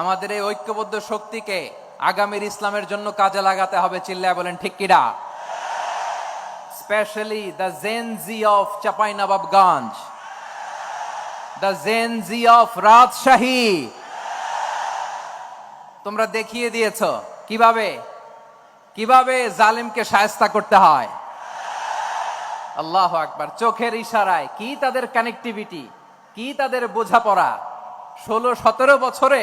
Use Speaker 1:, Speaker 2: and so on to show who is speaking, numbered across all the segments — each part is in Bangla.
Speaker 1: আমাদের এই ঐক্যবদ্ধ শক্তিকে আগামীর ইসলামের জন্য কাজে লাগাতে হবে, চিল্লায় বলেন, ঠিক কিনা? Specially the Gen Z of Chapainawabganj the Gen Z of Rajshahi তোমরা দেখিয়ে দিয়েছ, কীভাবে? কীভাবে জালিমকে সায়স্তা করতে হয়? আল্লাহ আকবার, চোখের ইশারায়, কি তাদের কানেক্টিভিটি কি তাদের বোঝাপড়া? ষোলো সতেরো বছরে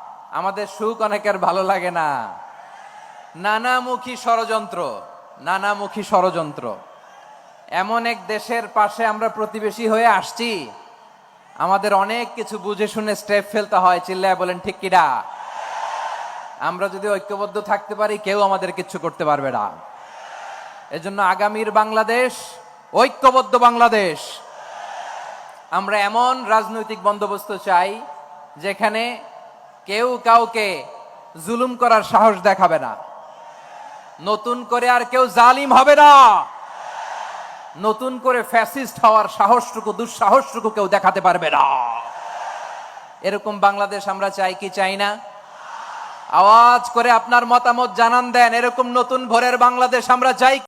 Speaker 1: আমাদের সুখ অনেকের ভালো লাগে না। নানামুখী ষড়যন্ত্র নানামুখী ষড়যন্ত্র। এমন এক দেশের পাশে আমরা প্রতিবেশী হয়ে আসছি। আমাদের অনেক কিছু বুঝে শুনে স্টেপ ফেলতে হয়, চিল্লায় বলেন, ঠিক কিনা আমরা যদি ঐক্যবদ্ধ থাকতে পারি, কেউ আমাদের কিচ্ছু করতে পারবে না। এজন্য আগামীর বাংলাদেশ, ঐক্যবদ্ধ বাংলাদেশ। আমরা এমন রাজনৈতিক বন্দোবস্ত চাই, যেখানে কেউ কাউকে জুলুম করার সাহস দেখাবে না। নতুন করে আর কেউ জালিম হবে না। নতুন করে ফ্যাসিস্ট হওয়ার সাহসটুকু, দুঃসাহসটুকু কেউ দেখাতে পারবে না। এরকম বাংলাদেশ আমরা চাই কি চাই না? আওয়াজ করে আপনার মতামত জানান দেন। এরকম নতুন ভোরের বাংলাদেশ আমরা চাই